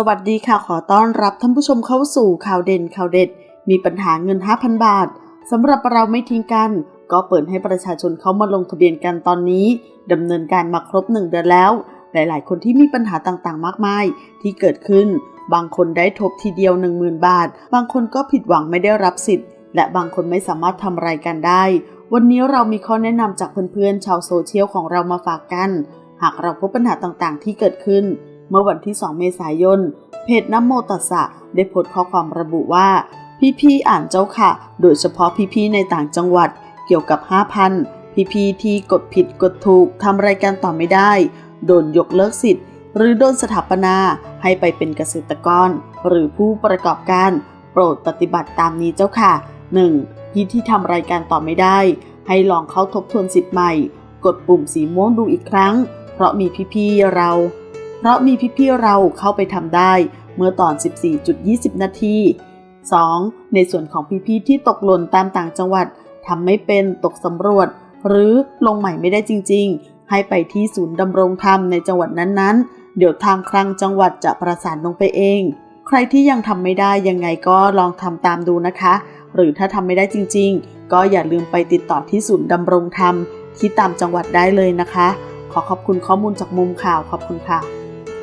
สวัสดีค่ะขอต้อนรับท่านผู้ชมเข้าสู่ข่าวเด่นข่าวเด็ด มีปัญหาเงิน 5,000 บาทสำหรับเราไม่ทิ้งกัน ก็เปิดให้ประชาชนเข้ามาลงทะเบียนกันตอนนี้ดำเนินการมาครบ1เดือนแล้ว หลาย ๆ คนที่มีปัญหาต่างๆ มากมายที่เกิดขึ้น บางคนได้ทบทีเดียว 10,000 บาท บางคนก็ผิดหวังไม่ได้รับสิทธิ์ และบางคนไม่สามารถทำรายการได้ วันนี้เรามีข้อแนะนำจากเพื่อนๆชาวโซเชียลของเรามาฝากกัน หากเราพบปัญหาต่างๆ ที่เกิดขึ้น เมื่อวันที่ 2 เมษายน เพจน้ำโมตัสสะได้โพสต์ข้อความระบุว่า พี่ๆอ่านเจ้าค่ะ โดยเฉพาะพี่ๆในต่างจังหวัด เกี่ยวกับ 5,000 พี่ๆที่กดผิดกดถูกทำรายการต่อไม่ได้ โดนยกเลิกสิทธิ์ หรือโดนสถาปนาให้ไปเป็นเกษตรกร หรือผู้ประกอบการ โปรดปฏิบัติตามนี้เจ้าค่ะ 1. พี่ที่ทำรายการต่อไม่ได้ ให้ลองเข้าทบทวนสิทธิ์ใหม่ กดปุ่มสีม่วงดูอีกครั้ง เพราะมีพี่ๆเรา เพราะมีพี่ๆเราเข้าไปทำได้เมื่อตอน 14.20 นาที 2. ในส่วนของพี่ๆที่ตกหล่นตามต่างจังหวัดทำไม่เป็นตกสำรวจ หรือลงใหม่ไม่ได้จริง ๆ ให้ไปที่ศูนย์ดำรงธรรมในจังหวัดนั้นๆ เดี๋ยวทางคลังจังหวัดจะประสานลงไปเอง ใครที่ยังทำไม่ได้ยังไงก็ลองทำตามดูนะคะ หรือถ้าทำไม่ได้จริง ๆ ก็อย่าลืมไปติดต่อที่ศูนย์ดำรงธรรมที่ตามจังหวัดได้เลยนะคะ ขอขอบคุณข้อมูลจากมุมข่าวขอบคุณค่ะ